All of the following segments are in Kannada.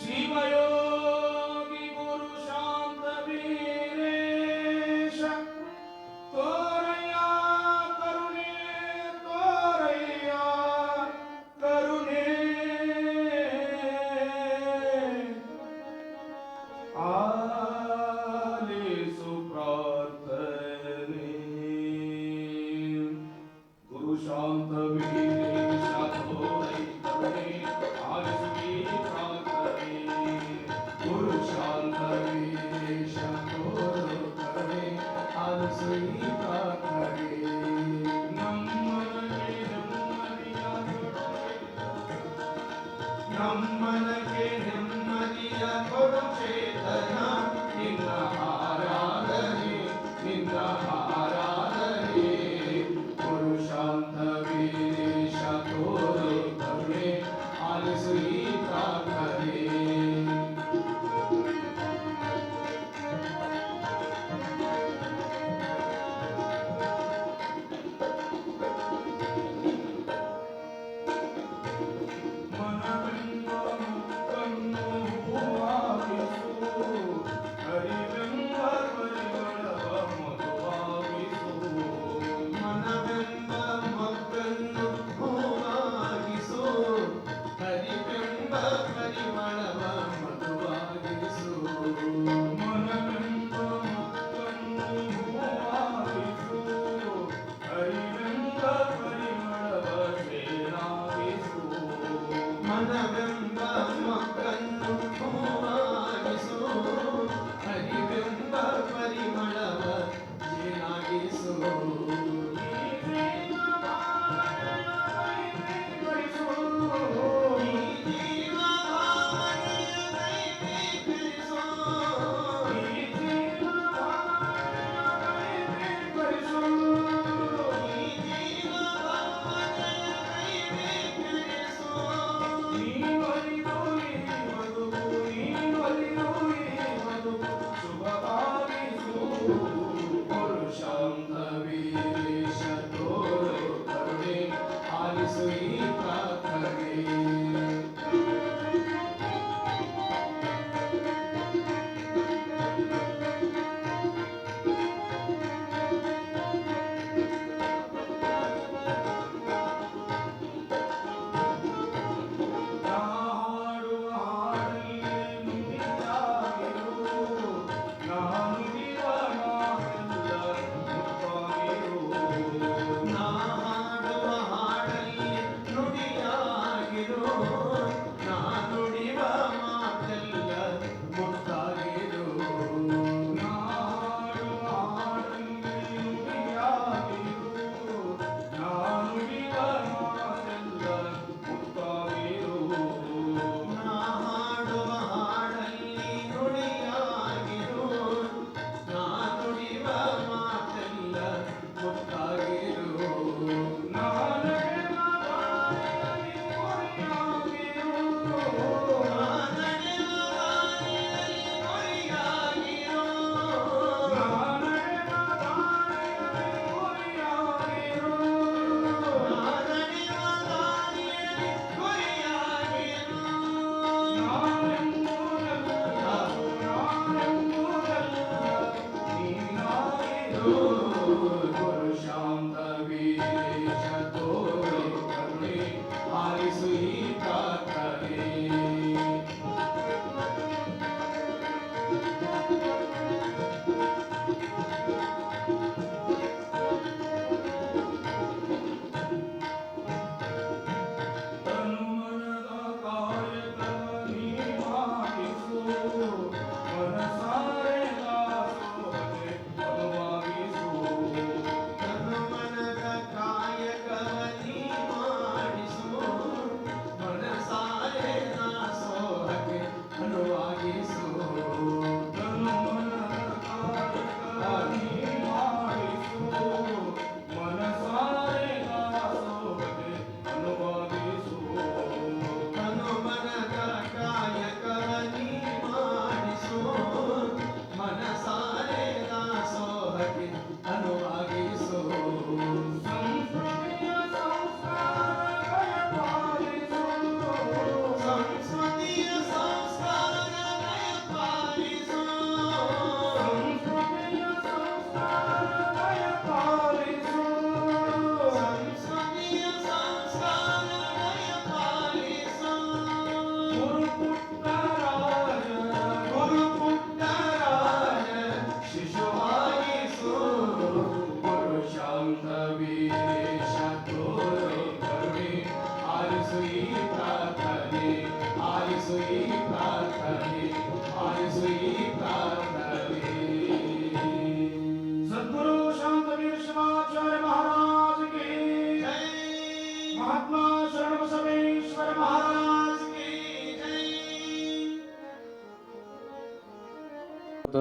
శ్రీమయో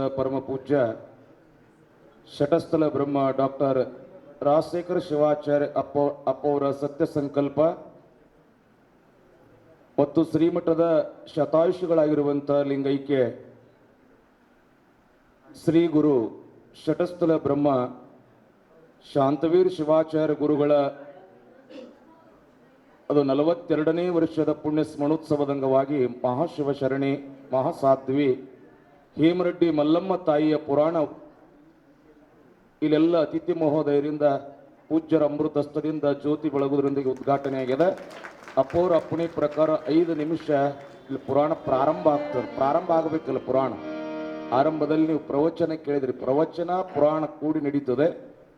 ಪರಮ ಪೂಜ್ಯ ಷಟಸ್ಥಲ ಬ್ರಹ್ಮ ಡಾಕ್ಟರ್ ರಾಜಶೇಖರ ಶಿವಾಚಾರ್ಯ ಅಪ್ಪ ಅಪ್ಪವರ ಸತ್ಯ ಸಂಕಲ್ಪ ಮತ್ತು ಶ್ರೀಮಠದ ಶತಾಯುಷಿಗಳಾಗಿರುವಂತಹ ಲಿಂಗೈಕ್ಯ ಶ್ರೀ ಗುರು ಷಟಸ್ಥಲ ಬ್ರಹ್ಮ ಶಾಂತವೀರ್ ಶಿವಾಚಾರ್ಯ ಗುರುಗಳ ಅದು ನಲವತ್ತೆರಡನೇ ವರ್ಷದ ಪುಣ್ಯ ಸ್ಮರಣೋತ್ಸವದ ಅಂಗವಾಗಿ ಮಹಾಶಿವಶರಣಿ ಮಹಾಸಾಧ್ವಿ ಹೇಮರೆಡ್ಡಿ ಮಲ್ಲಮ್ಮ ತಾಯಿಯ ಪುರಾಣ. ಇಲ್ಲೆಲ್ಲ ಅತಿಥಿ ಮಹೋದಯರಿಂದ, ಪೂಜ್ಯರ ಅಮೃತಸ್ಥದಿಂದ ಜ್ಯೋತಿ ಬೆಳಗುವುದರೊಂದಿಗೆ ಉದ್ಘಾಟನೆ ಆಗಿದೆ ಅಪೌರ ಅಪ್ಪಣೆ ಪ್ರಕಾರ ಐದು ನಿಮಿಷ ಇಲ್ಲಿ ಪುರಾಣ ಪ್ರಾರಂಭ ಆಗ್ತದೆ. ಪ್ರಾರಂಭ ಆಗಬೇಕಲ್ಲ ಪುರಾಣ. ಆರಂಭದಲ್ಲಿ ನೀವು ಪ್ರವಚನ ಕೇಳಿದ್ರಿ. ಪ್ರವಚನ, ಪುರಾಣ ಕೂಡಿ ನಡೀತದೆ.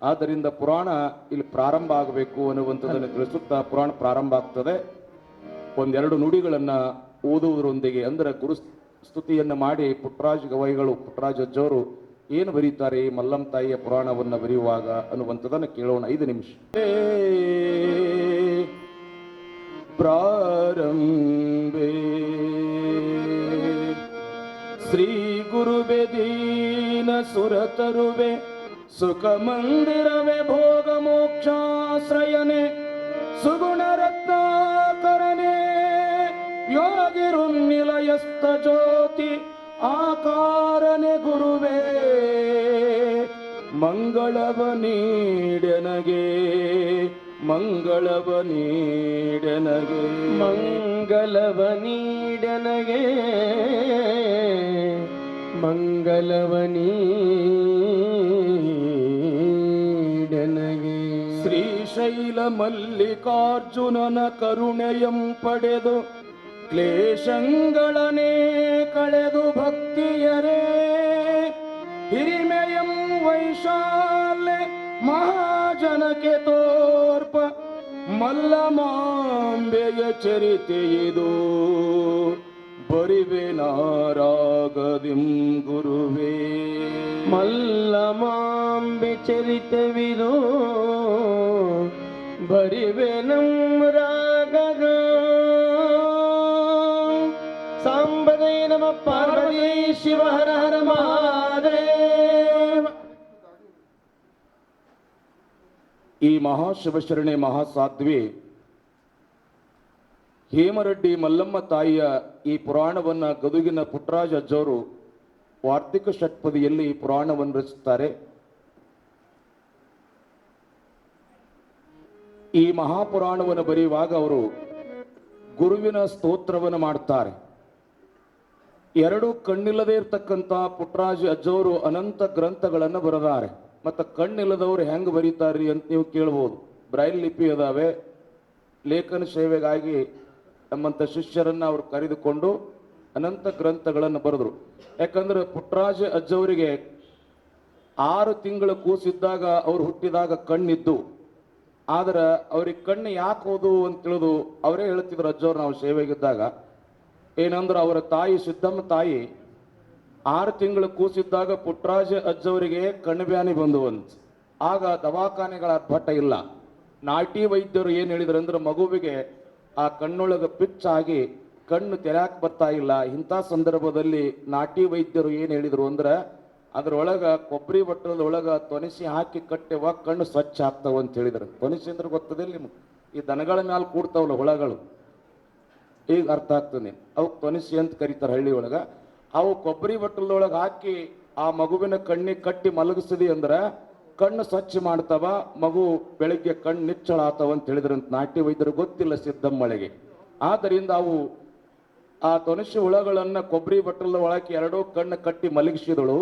ಆದ್ದರಿಂದ ಪುರಾಣ ಇಲ್ಲಿ ಪ್ರಾರಂಭ ಆಗಬೇಕು ಅನ್ನುವಂಥದ್ದನ್ನು ತಿಳಿಸುತ್ತಾ ಪುರಾಣ ಪ್ರಾರಂಭ ಆಗ್ತದೆ. ಒಂದೆರಡು ನುಡಿಗಳನ್ನು ಓದುವುದರೊಂದಿಗೆ, ಅಂದರೆ ಗುರು ಸ್ತುತಿಯನ್ನು ಮಾಡಿ ಪುಟ್ರಾಜ್ ಗವಾಯಿಗಳು ಪುಟ್ರಾಜ್ ಅಜ್ಜವರು ಏನು ಬರೀತಾರೆ ಮಲ್ಲಂ ತಾಯಿಯ ಪುರಾಣವನ್ನು ಬರೆಯುವಾಗ ಅನ್ನುವಂಥದ್ದನ್ನು ಕೇಳೋಣ. ಐದು ನಿಮಿಷ. ಪ್ರಾರಂಭೆ. ಶ್ರೀ ಗುರುವೆ ದೀನ ಸುರತರುವೆ ಸುಖ ಮಂದಿರವೆ ಭೋಗ ಮೋಕ್ಷಾಶ್ರಯನೆ ಸುಗುಣ ರತ್ನಾಕರನೆ ನಿಲಯಸ್ಥ ಜ್ಯೋತಿ ಆಕಾರನೆ ಗುರುವೇ ಮಂಗಳವ ನೀಡನಗೆ ಮಂಗಳವ ನೀಡನಗೆ. ಮಂಗಳವ ನೀಡನಗೆ ಮಂಗಳವ ನೀಡನಗೆ. ಶ್ರೀಶೈಲ ಮಲ್ಲಿಕಾರ್ಜುನನ ಕರುಣೆಯಂ ಪಡೆದು ಕ್ಲೇಶಗಳನೆ ಕಳೆದು ಭಕ್ತಿಯರೇ, ಹಿರಿಮೆಯಂ ವೈಶಾಲೆ ಮಹಾಜನಕ್ಕೆ ತೋರ್ಪ, ಮಲ್ಲಮಾಂಬೆಯ ಚರಿತೆಯಿದು ಬರಿವೆ ನಾರಾಗದಿಂ ಗುರುವೇ. ಮಲ್ಲಮಾಂಬೆ ಚರಿತವಿದು, ಬರಿವೆ ನಂ ರಾಗಗ ಈ ಮಹಾಶಿವಶರಣೆ ಮಹಾಸಾಧ್ವಿ ಹೇಮರೆಡ್ಡಿ ಮಲ್ಲಮ್ಮ ತಾಯಿಯ ಈ ಪುರಾಣವನ್ನ ಗದುಗಿನ ಪುಟ್ಟರಾಜ ಅಜ್ಜವರು ವಾರ್ತಿಕ ಷಟ್ಪದಿಯಲ್ಲಿ ಈ ಪುರಾಣವನ್ನು ರಚಿಸುತ್ತಾರೆ ಈ ಮಹಾಪುರಾಣವನ್ನು ಬರೆಯುವಾಗ ಅವರು ಗುರುವಿನ ಸ್ತೋತ್ರವನ್ನು ಮಾಡ್ತಾರೆ. ಎರಡು ಕಣ್ಣಿಲ್ಲದೆ ಇರ್ತಕ್ಕಂಥ ಪುಟ್ರಾಜ ಅಜ್ಜವರು ಅನಂತ ಗ್ರಂಥಗಳನ್ನು ಬರೆದಾರೆ. ಮತ್ತು ಕಣ್ಣಿಲ್ಲದವರು ಹೆಂಗೆ ಬರೀತಾರ್ರಿ ಅಂತ ನೀವು ಕೇಳ್ಬೋದು. ಬ್ರೈಲ್ ಲಿಪಿ ಅದಾವೆ. ಲೇಖನ ಸೇವೆಗಾಗಿ ನಮ್ಮಂಥ ಶಿಷ್ಯರನ್ನು ಅವರು ಕರೆದುಕೊಂಡು ಅನಂತ ಗ್ರಂಥಗಳನ್ನು ಬರೆದರು. ಯಾಕಂದ್ರೆ ಪುಟ್ಟರಾಜ ಅಜ್ಜವರಿಗೆ ಆರು ತಿಂಗಳು ಕೂಸಿದ್ದಾಗ ಅವ್ರು ಹುಟ್ಟಿದಾಗ ಕಣ್ಣಿದ್ದು. ಆದ್ರೆ ಅವ್ರಿಗೆ ಕಣ್ಣು ಯಾಕೆ ಹೋದು ಅಂತ ತಿಳಿದು ಅವರೇ ಹೇಳ್ತಿದ್ರು ಅಜ್ಜವ್ರು ನಾವು ಸೇವೆಗಿದ್ದಾಗ ಏನಂದ್ರೆ ಅವರ ತಾಯಿ ಸಿದ್ದಮ್ಮ ತಾಯಿ ಆರು ತಿಂಗಳು ಕೂಸಿದ್ದಾಗ ಪುಟ್ಟರಾಜ ಅಜ್ಜವರಿಗೆ ಕಣ್ಬ್ಯಾನಿ ಬಂದುವಂತ. ಆಗ ದವಾಖಾನೆಗಳ ಭಟ್ಟ ಇಲ್ಲ. ನಾಟಿ ವೈದ್ಯರು ಏನು ಹೇಳಿದ್ರು ಅಂದ್ರೆ ಮಗುವಿಗೆ ಆ ಕಣ್ಣೊಳಗೆ ಪಿಚ್ಚಾಗಿ ಕಣ್ಣು ತೆರೆಯಕ್ ಬರ್ತಾ ಇಲ್ಲ. ಇಂಥ ಸಂದರ್ಭದಲ್ಲಿ ನಾಟಿ ವೈದ್ಯರು ಏನು ಹೇಳಿದರು ಅಂದ್ರೆ ಅದ್ರೊಳಗ ಕೊಬ್ಬರಿ ಬಟ್ಟಲದ ಒಳಗೆ ತೊನಿಸಿ ಹಾಕಿ ಕಟ್ಟೆವ ಕಣ್ಣು ಸ್ವಚ್ಛ ಆಗ್ತಾವ ಅಂತ ಹೇಳಿದ್ರು. ತೊನಿಸಿ ಅಂದ್ರೆ ಗೊತ್ತದಿಲ್ಲ ನಿಮ್ಗೆ. ಈ ದನಗಳ ಮ್ಯಾಲ ಕೂಡ್ತಾವಲ್ಲ ಹುಳಗಳು. ಈಗ ಅರ್ಥ ಆಗ್ತದೆ. ಅವು ತೊನಿಸಿ ಅಂತ ಕರೀತಾರೆ ಹಳ್ಳಿ ಒಳಗೆ. ಅವು ಕೊಬ್ಬರಿ ಬಟ್ಟಲದೊಳಗೆ ಹಾಕಿ ಆ ಮಗುವಿನ ಕಣ್ಣಿಗೆ ಕಟ್ಟಿ ಮಲಗಿಸಿದಿ ಅಂದ್ರೆ ಕಣ್ಣು ಸ್ವಚ್ಛ ಮಾಡ್ತಾವ, ಮಗು ಬೆಳಗ್ಗೆ ಕಣ್ಣು ನಿಚ್ಚಳ ಆತವ ಅಂತ ಹೇಳಿದ್ರಂತ ನಾಟ್ಯ ವೈದ್ಯರು ಗೊತ್ತಿಲ್ಲ ಸಿದ್ದಮ್ಮಳಿಗೆ. ಆದ್ದರಿಂದ ಅವು ಆ ತೊನಸಿ ಹುಳಗಳನ್ನು ಕೊಬ್ಬರಿ ಬಟ್ಟಲದ ಒಳಕ್ಕೆ ಎರಡೂ ಕಣ್ಣು ಕಟ್ಟಿ ಮಲಗಿಸಿದಳು.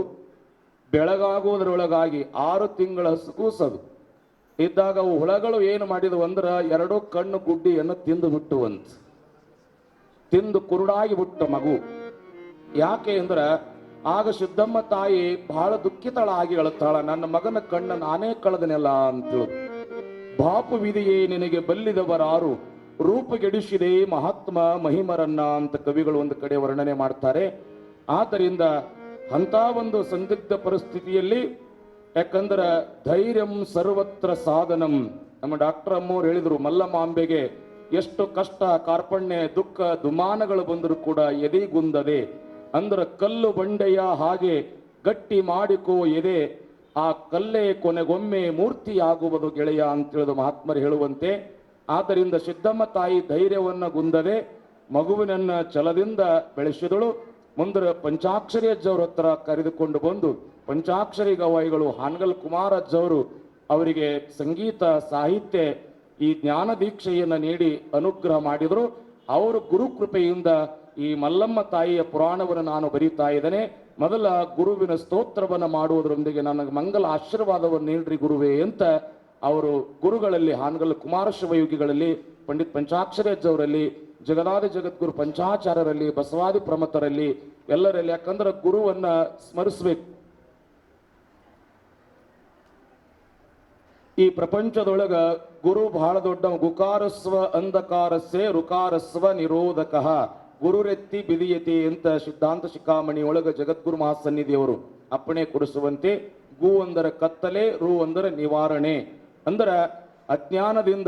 ಬೆಳಗಾಗುವುದರೊಳಗಾಗಿ ಆರು ತಿಂಗಳ ಕೂಸದು. ಇದ್ದಾಗ ಅವು ಹುಳಗಳು ಏನು ಮಾಡಿದವು ಅಂದ್ರೆ ಎರಡೂ ಕಣ್ಣು ಗುಡ್ಡಿಯನ್ನು ತಿಂದು ಬಿಟ್ಟುವಂತ ತಿಂದು ಕುರುಡಾಗಿ ಬಿಟ್ಟ ಮಗು. ಯಾಕೆ ಅಂದ್ರೆ, ಆಗ ಸಿದ್ದಮ್ಮ ತಾಯಿ ಬಹಳ ದುಃಖಿತಳಾಗಿ ಅಳುತ್ತಾಳ ನನ್ನ ಮಗನ ಕಣ್ಣ ನಾನೇ ಕಳೆದನೆಲ್ಲ ಅಂತ ಬಾಪು ವಿಧಿಯೇ ನಿನಗೆ ಬಲ್ಲಿದವರಾರು, ರೂಪಗೆಡಿಸಿದೆ ಮಹಾತ್ಮ ಮಹಿಮರನ್ನ ಅಂತ ಕವಿಗಳು ಒಂದು ಕಡೆ ವರ್ಣನೆ ಮಾಡ್ತಾರೆ. ಆದ್ದರಿಂದ ಅಂತ ಒಂದು ಸಂದಿಗ್ಧ ಪರಿಸ್ಥಿತಿಯಲ್ಲಿ, ಯಾಕಂದ್ರೆ ಧೈರ್ಯಂ ಸರ್ವತ್ರ ಸಾಧನಂ, ನಮ್ಮ ಡಾಕ್ಟರ್ ಅಮ್ಮವ್ರು ಹೇಳಿದ್ರು ಮಲ್ಲಮಾಂಬೆಗೆ ಎಷ್ಟು ಕಷ್ಟ, ಕಾರ್ಪಣ್ಯ, ದುಃಖ, ದುಮಾನಗಳು ಬಂದರೂ ಕೂಡ ಎದೆಗುಂದದೆ ಅಂದ್ರೆ ಕಲ್ಲು ಬಂಡೆಯ ಹಾಗೆ ಗಟ್ಟಿ ಮಾಡಿಕೋ ಎದೆ. ಆ ಕಲ್ಲೇ ಕೊನೆಗೊಮ್ಮೆ ಮೂರ್ತಿಯಾಗುವುದು ಗೆಳೆಯ ಅಂತೇಳಿದು ಮಹಾತ್ಮರು ಹೇಳುವಂತೆ, ಆದ್ದರಿಂದ ಸಿದ್ದಮ್ಮ ತಾಯಿ ಧೈರ್ಯವನ್ನು ಗುಂದದೆ, ಮಗುವಿನನ್ನ ಛಲದಿಂದ ಬೆಳೆಸಿದಳು. ಮುಂದರ ಪಂಚಾಕ್ಷರಿ ಅಜ್ಜವ್ರ ಹತ್ರ ಕರೆದುಕೊಂಡು ಬಂದು, ಪಂಚಾಕ್ಷರಿ ಗವಾಯಿಗಳು ಹಾನಗಲ್ ಕುಮಾರ್ ಅಜ್ಜವರು ಅವರಿಗೆ ಸಂಗೀತ, ಸಾಹಿತ್ಯ ಈ ಜ್ಞಾನ ದೀಕ್ಷೆಯನ್ನು ನೀಡಿ ಅನುಗ್ರಹ ಮಾಡಿದರು. ಅವರು ಗುರುಕೃಪೆಯಿಂದ ಈ ಮಲ್ಲಮ್ಮ ತಾಯಿಯ ಪುರಾಣವನ್ನು ನಾನು ಬರೀತಾ ಇದ್ದೇನೆ. ಮೊದಲ ಗುರುವಿನ ಸ್ತೋತ್ರವನ್ನು ಮಾಡುವುದರೊಂದಿಗೆ ನನಗೆ ಮಂಗಲ ಆಶೀರ್ವಾದವನ್ನು ನೀಡ್ರಿ ಗುರುವೇ ಅಂತ ಅವರು ಗುರುಗಳಲ್ಲಿ ಹಾನಗಲ್ ಕುಮಾರಶಿವಯೋಗಿಗಳಲ್ಲಿ, ಪಂಡಿತ್ ಪಂಚಾಕ್ಷರಿ ಅಜ್ಜವರಲ್ಲಿ ಜಗದಾದಿ ಜಗದ್ಗುರು ಪಂಚಾಚಾರ್ಯರಲ್ಲಿ ಬಸವಾದಿ ಪ್ರಮತರಲ್ಲಿ ಎಲ್ಲರಲ್ಲಿ ಯಾಕಂದ್ರೆ ಗುರುವನ್ನ ಸ್ಮರಿಸ್ಬೇಕು. ಈ ಪ್ರಪಂಚದೊಳಗ ಗುರು ಬಹಳ ದೊಡ್ಡ ಗುಕಾರಸ್ವ ಅಂಧಕಾರಸ್ಸೆ ರುಕಾರಸ್ವ ನಿರೋಧಕ. ಗುರುರೆತ್ತಿ ಬಿದಿಯತಿ ಅಂತ ಸಿದ್ಧಾಂತ ಶಿಖಾಮಣಿ ಒಳಗ ಜಗದ್ಗುರು ಮಹಾಸನ್ನಿಧಿಯವರು ಅಪ್ಪಣೆ ಕೊಡಿಸುವಂತೆ, ಗು ಅಂದರ ಕತ್ತಲೆ, ರು ಅಂದರ ನಿವಾರಣೆ. ಅಂದರ ಅಜ್ಞಾನದಿಂದ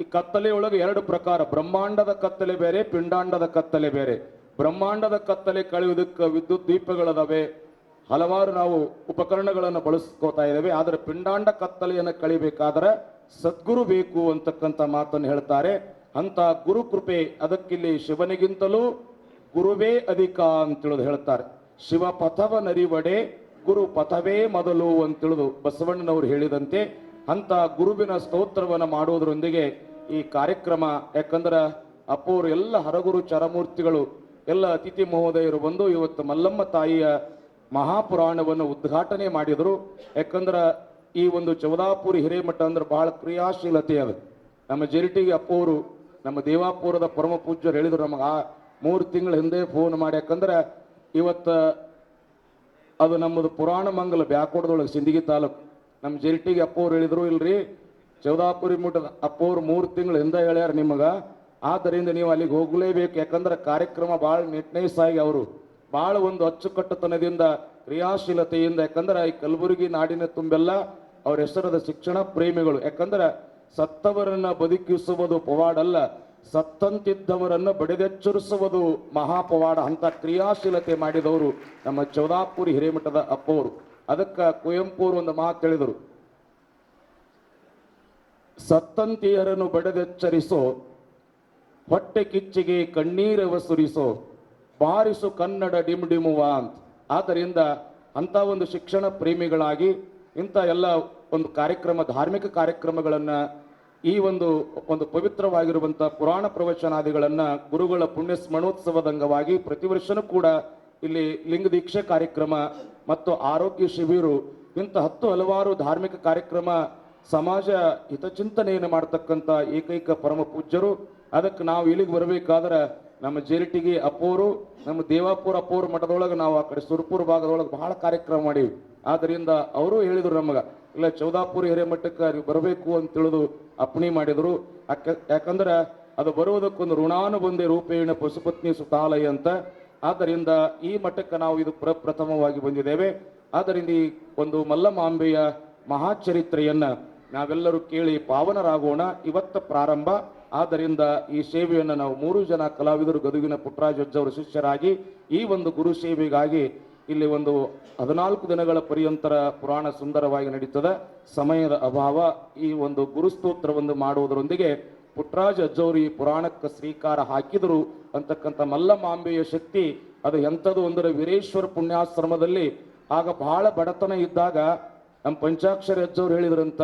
ಈ ಕತ್ತಲೆ ಒಳಗೆ ಎರಡು ಪ್ರಕಾರ, ಬ್ರಹ್ಮಾಂಡದ ಕತ್ತಲೆ ಬೇರೆ, ಪಿಂಡಾಂಡದ ಕತ್ತಲೆ ಬೇರೆ. ಬ್ರಹ್ಮಾಂಡದ ಕತ್ತಲೆ ಕಳೆಯುವುದಕ್ಕೆ ವಿದ್ಯುತ್ ದೀಪಗಳದಾವೆ. ಹಲವಾರು ನಾವು ಉಪಕರಣಗಳನ್ನು ಬಳಸ್ಕೋತಾ ಇದ್ದೇವೆ, ಆದರೆ ಪಿಂಡಾಂಡ ಕತ್ತಲೆಯನ್ನು ಕಳಿಬೇಕಾದ್ರೆ ಸದ್ಗುರು ಬೇಕು ಅಂತಕ್ಕಂಥ ಮಾತನ್ನು ಹೇಳ್ತಾರೆ. ಅಂತ ಗುರು ಕೃಪೆ ಅದಕ್ಕಿಲ್ಲಿ ಶಿವನಿಗಿಂತಲೂ ಗುರುವೇ ಅಧಿಕ ಅಂತೇಳಿದು ಹೇಳ್ತಾರೆ. ಶಿವ ಪಥವ ನರಿವಡೆ, ಗುರು ಪಥವೇ ಮೊದಲು ಅಂತೇಳಿದು ಬಸವಣ್ಣನವರು ಹೇಳಿದಂತೆ. ಅಂತ ಗುರುವಿನ ಸ್ತೋತ್ರವನ್ನು ಮಾಡುವುದರೊಂದಿಗೆ ಈ ಕಾರ್ಯಕ್ರಮ, ಯಾಕಂದ್ರೆ ಅಪ್ಪೋರು ಎಲ್ಲ ಹರಗುರು ಚರಮೂರ್ತಿಗಳು, ಎಲ್ಲ ಅತಿಥಿ ಮಹೋದಯರು ಬಂದು, ಇವತ್ತು ಮಲ್ಲಮ್ಮ ತಾಯಿಯ ಮಹಾಪುರಾಣವನ್ನು ಉದ್ಘಾಟನೆ ಮಾಡಿದರು. ಯಾಕಂದ್ರೆ ಈ ಒಂದು ಚೌದಾಪುರಿ ಹಿರೇಮಠ ಅಂದ್ರೆ ಬಹಳ ಕ್ರಿಯಾಶೀಲತೆ ಅದು. ನಮ್ಮ ಜೆರಿಟಿಗೆ ಅಪ್ಪವರು ನಮ್ಮ ದೇವಾಪುರದ ಪರಮ ಪೂಜ್ಯರು ಹೇಳಿದ್ರು ನಮಗೆ, ಆ ಮೂರು ತಿಂಗಳ ಹಿಂದೆ ಫೋನ್ ಮಾಡಿ. ಯಾಕಂದ್ರೆ ಇವತ್ತು ಅದು ನಮ್ಮದು ಪುರಾಣ ಮಂಗಲ ಬ್ಯಾಕೋಡದೊಳಗೆ ಸಿಂದಗಿ ತಾಲೂಕು. ನಮ್ಮ ಜೆರಿಟಿಗೆ ಅಪ್ಪವ್ರು ಹೇಳಿದ್ರು, ಇಲ್ರಿ, ಚೌದಾಪುರಿ ಮಠದ ಅಪ್ಪವ್ರು ಮೂರು ತಿಂಗಳ ಹಿಂದೆ ಹೇಳ್ಯಾರ ನಿಮಗೆ. ಆದ್ದರಿಂದ ನೀವು ಅಲ್ಲಿಗೆ ಹೋಗಲೇಬೇಕು. ಯಾಕಂದ್ರೆ ಕಾರ್ಯಕ್ರಮ ಭಾಳ ನಿಟ್ನೇಸಾಗಿ ಅವರು ಭಾಳ ಒಂದು ಅಚ್ಚುಕಟ್ಟುತನದಿಂದ, ಕ್ರಿಯಾಶೀಲತೆಯಿಂದ, ಯಾಕಂದ್ರೆ ಈ ಕಲಬುರಗಿ ನಾಡಿನ ತುಂಬೆಲ್ಲ ಅವ್ರ ಹೆಸರದ ಶಿಕ್ಷಣ ಪ್ರೇಮಿಗಳು. ಯಾಕಂದ್ರೆ ಸತ್ತವರನ್ನ ಬದುಕಿಸುವುದು ಪವಾಡಲ್ಲ, ಸತ್ತಂತಿದ್ದವರನ್ನು ಬಡಿದೆಚ್ಚರಿಸುವುದು ಮಹಾಪವಾಡ ಅಂತ ಕ್ರಿಯಾಶೀಲತೆ ಮಾಡಿದವರು ನಮ್ಮ ಚೌದಾಪುರಿ ಹಿರೇಮಠದ ಅಪ್ಪವರು. ಅದಕ್ಕೆ ಕುವೆಂಪುರು ಒಂದು ಮಾತು ಹೇಳಿದರು. ಸತ್ತಂತಿಯರನ್ನು ಬಡದೆಚ್ಚರಿಸೋ, ಹೊಟ್ಟೆ ಕಿಚ್ಚಿಗೆ ಕಣ್ಣೀರವ ಸುರಿಸೋ ಬಾರಿಸು ಕನ್ನಡ ಡಿಮುಡಿಮುವ ಅಂತ. ಆದ್ದರಿಂದ ಅಂತ ಒಂದು ಶಿಕ್ಷಣ ಪ್ರೇಮಿಗಳಾಗಿ ಇಂಥ ಎಲ್ಲ ಒಂದು ಕಾರ್ಯಕ್ರಮ, ಧಾರ್ಮಿಕ ಕಾರ್ಯಕ್ರಮಗಳನ್ನು ಈ ಒಂದು ಒಂದು ಪವಿತ್ರವಾಗಿರುವಂಥ ಪುರಾಣ ಪ್ರವಚನಾದಿಗಳನ್ನು ಗುರುಗಳ ಪುಣ್ಯ ಸ್ಮರಣೋತ್ಸವದ ಅಂಗವಾಗಿ ಪ್ರತಿ ವರ್ಷನೂ ಕೂಡ ಇಲ್ಲಿ ಲಿಂಗ ದೀಕ್ಷೆ ಕಾರ್ಯಕ್ರಮ ಮತ್ತು ಆರೋಗ್ಯ ಶಿಬಿರು ಇಂಥ ಹತ್ತು ಹಲವಾರು ಧಾರ್ಮಿಕ ಕಾರ್ಯಕ್ರಮ ಸಮಾಜ ಹಿತಚಿಂತನೆಯನ್ನು ಮಾಡ್ತಕ್ಕಂಥ ಏಕೈಕ ಪರಮ ಪೂಜ್ಯರು. ಅದಕ್ಕೆ ನಾವು ಇಲ್ಲಿಗೆ ಬರಬೇಕಾದ್ರೆ ನಮ್ಮ ಜೇರಿಟಿಗೆ ಅಪ್ಪೋರು ನಮ್ಮ ದೇವಾಪುರ ಅಪ್ಪೋರು ಮಠದೊಳಗೆ ನಾವು ಆ ಕಡೆ ಸುರ್ಪುರ ಭಾಗದೊಳಗೆ ಬಹಳ ಕಾರ್ಯಕ್ರಮ ಮಾಡೀವಿ. ಆದ್ದರಿಂದ ಅವರು ಹೇಳಿದರು ನಮಗೆ, ಇಲ್ಲ ಚೌದಾಪುರ ಹಿರೇಮಠಕ್ಕೆ ಬರಬೇಕು ಅಂತ ತಿಳಿದು ಅಪ್ಪಣೆ ಮಾಡಿದರು. ಯಾಕ- ಯಾಕಂದ್ರೆ ಅದು ಬರುವುದಕ್ಕೊಂದು ಋಣಾನುಬಂಧಿ ರೂಪೇಣ ಪಶುಪತ್ನಿ ಸುತಾಲಯ ಅಂತ. ಆದ್ದರಿಂದ ಈ ಮಠಕ್ಕೆ ನಾವು ಇದು ಪ್ರಪ್ರಥಮವಾಗಿ ಬಂದಿದ್ದೇವೆ. ಆದ್ದರಿಂದ ಈ ಒಂದು ಮಲ್ಲಮಾಂಬೆಯ ಮಹಾಚರಿತ್ರೆಯನ್ನು ನಾವೆಲ್ಲರೂ ಕೇಳಿ ಪಾವನರಾಗೋಣ. ಇವತ್ತ ಪ್ರಾರಂಭ. ಆದ್ದರಿಂದ ಈ ಸೇವೆಯನ್ನು ನಾವು ಮೂರು ಜನ ಕಲಾವಿದರು ಗದುಗಿನ ಪುಟ್ಟರಾಜ ಅಜ್ಜವರ ಶಿಷ್ಯರಾಗಿ ಈ ಒಂದು ಗುರು ಸೇವೆಗಾಗಿ ಇಲ್ಲಿ ಒಂದು ಹದಿನಾಲ್ಕು ದಿನಗಳ ಪರ್ಯಂತರ ಪುರಾಣ ಸುಂದರವಾಗಿ ನಡೀತದೆ. ಸಮಯದ ಅಭಾವ ಈ ಒಂದು ಗುರುಸ್ತೋತ್ರವನ್ನು ಮಾಡುವುದರೊಂದಿಗೆ ಪುಟ್ಟರಾಜ ಅಜ್ಜವರು ಈ ಪುರಾಣಕ್ಕೆ ಶ್ರೀಕಾರ ಹಾಕಿದರು ಅಂತಕ್ಕಂಥ ಮಲ್ಲಮಾಂಬೆಯ ಶಕ್ತಿ, ಅದು ಎಂಥದ್ದು ಅಂದರೆ ವೀರೇಶ್ವರ ಪುಣ್ಯಾಶ್ರಮದಲ್ಲಿ ಆಗ ಬಹಳ ಬಡತನ ಇದ್ದಾಗ ನಮ್ಮ ಪಂಚಾಕ್ಷರಿ ಅಜ್ಜವ್ರು ಹೇಳಿದ್ರಂತ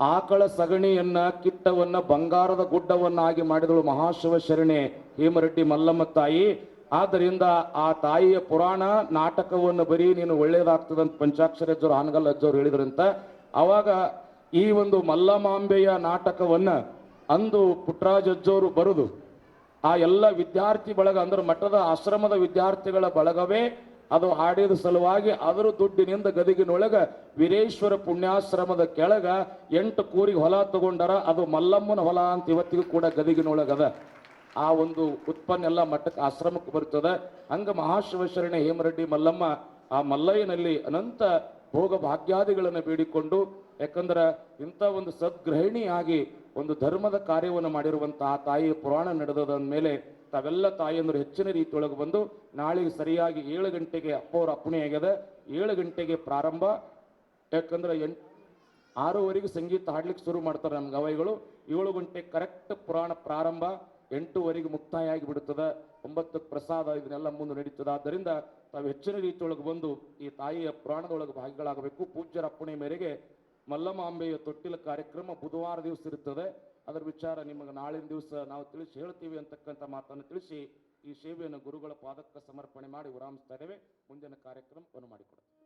ಆಕಳ ಸಗಣಿಯನ್ನ, ಕಿಟ್ಟವನ್ನ, ಬಂಗಾರದ ಗುಡ್ಡವನ್ನಾಗಿ ಮಾಡಿದಳು ಮಹಾಶಿವ ಶರಣೆ ಹೇಮರೆಡ್ಡಿ ಮಲ್ಲಮ್ಮ ತಾಯಿ. ಆದ್ದರಿಂದ ಆ ತಾಯಿಯ ಪುರಾಣ, ನಾಟಕವನ್ನು ಬರೀ ನೀನು ಒಳ್ಳೇದಾಗ್ತದಂತ ಪಂಚಾಕ್ಷರ ಅಜ್ಜರು ಹಾನಗಲ್ ಅಜ್ಜವರು ಹೇಳಿದ್ರಂತ. ಅವಾಗ ಈ ಒಂದು ಮಲ್ಲಮಾಂಬೆಯ ನಾಟಕವನ್ನ ಅಂದು ಪುಟ್ರಾಜ್ ಅಜ್ಜವರು ಬರುದು, ಆ ಎಲ್ಲ ವಿದ್ಯಾರ್ಥಿ ಬಳಗ, ಅಂದ್ರೆ ಮಠದ ಆಶ್ರಮದ ವಿದ್ಯಾರ್ಥಿಗಳ ಬಳಗವೇ ಅದು ಹಾಡಿದ ಸಲುವಾಗಿ ಅದರ ದುಡ್ಡಿನಿಂದ ಗದಗಿನೊಳಗ ವೀರೇಶ್ವರ ಪುಣ್ಯಾಶ್ರಮದ ಕೆಳಗ ಎಂಟು ಕೂರಿಗೆ ಹೊಲ ತಗೊಂಡಾರ, ಅದು ಮಲ್ಲಮ್ಮನ ಹೊಲ ಅಂತ ಇವತ್ತಿಗೂ ಕೂಡ ಗದಗಿನೊಳಗದ. ಆ ಒಂದು ಉತ್ಪನ್ನ ಎಲ್ಲ ಮಠಕ್ಕೆ ಆಶ್ರಮಕ್ಕೆ ಬರ್ತದೆ. ಹಂಗ ಮಹಾಶಿವಶರಣೆ ಹೇಮರೆಡ್ಡಿ ಮಲ್ಲಮ್ಮ ಆ ಮಲ್ಲಯ್ಯನಲ್ಲಿ ಅನಂತ ಭೋಗ ಭಾಗ್ಯಾದಿಗಳನ್ನು ಬೇಡಿಕೊಂಡು, ಯಾಕಂದ್ರೆ ಇಂಥ ಒಂದು ಸದ್ಗೃಹಿಣಿಯಾಗಿ ಒಂದು ಧರ್ಮದ ಕಾರ್ಯವನ್ನು ಮಾಡಿರುವಂತಹ ತಾಯಿಯ ಪುರಾಣ ನಡೆದದ ಮೇಲೆ ತಾವೆಲ್ಲ ತಾಯಿಯಂದರು ಹೆಚ್ಚಿನ ರೀತಿಯೊಳಗೆ ಬಂದು ನಾಳೆಗೆ ಸರಿಯಾಗಿ ಏಳು ಗಂಟೆಗೆ ಅಪ್ಪವ್ರ ಅಪ್ಪಣೆ ಆಗ್ಯದ. ಏಳು ಗಂಟೆಗೆ ಪ್ರಾರಂಭ. ಯಾಕಂದ್ರೆ ಎಂಟು ಆರೂವರೆಗೆ ಸಂಗೀತ ಹಾಡ್ಲಿಕ್ಕೆ ಶುರು ಮಾಡ್ತಾರೆ ನಮ್ಮ ಗವಾಯಿಗಳು. ಏಳು ಗಂಟೆ ಕರೆಕ್ಟ್ ಪುರಾಣ ಪ್ರಾರಂಭ. ಎಂಟೂವರೆಗೆ ಮುಕ್ತಾಯ ಆಗಿಬಿಡುತ್ತದೆ ಒಂಬತ್ತಕ್ಕೆ ಪ್ರಸಾದ ಇದನ್ನೆಲ್ಲ ಮುಂದೆ ನಡೀತದೆ. ಆದ್ದರಿಂದ ತಾವು ಹೆಚ್ಚಿನ ರೀತಿಯೊಳಗೆ ಬಂದು ಈ ತಾಯಿಯ ಪುರಾಣದೊಳಗೆ ಭಾಗಿಗಳಾಗಬೇಕು. ಪೂಜ್ಯರ ಅಪ್ಪಣೆ ಮೇರೆಗೆ ಮಲ್ಲಮಾಂಬೆಯ ತೊಟ್ಟಿಲ ಕಾರ್ಯಕ್ರಮ ಬುಧವಾರ ದಿವಸ ಇರುತ್ತದೆ ಅದರ ವಿಚಾರ ನಿಮಗೆ ನಾಳಿನ ದಿವಸ ನಾವು ತಿಳಿಸಿ ಹೇಳ್ತೀವಿ ಅಂತಕ್ಕಂಥ ಮಾತನ್ನು ತಿಳಿಸಿ ಈ ಸೇವೆಯನ್ನು ಗುರುಗಳ ಪಾದಕ್ಕೆ ಸಮರ್ಪಣೆ ಮಾಡಿ ವಿರಾಮಿಸ್ತಾ ಇದ್ದೇವೆ. ಮುಂದಿನ ಕಾರ್ಯಕ್ರಮವನ್ನು ಮಾಡಿಕೊಡ್ತೀವಿ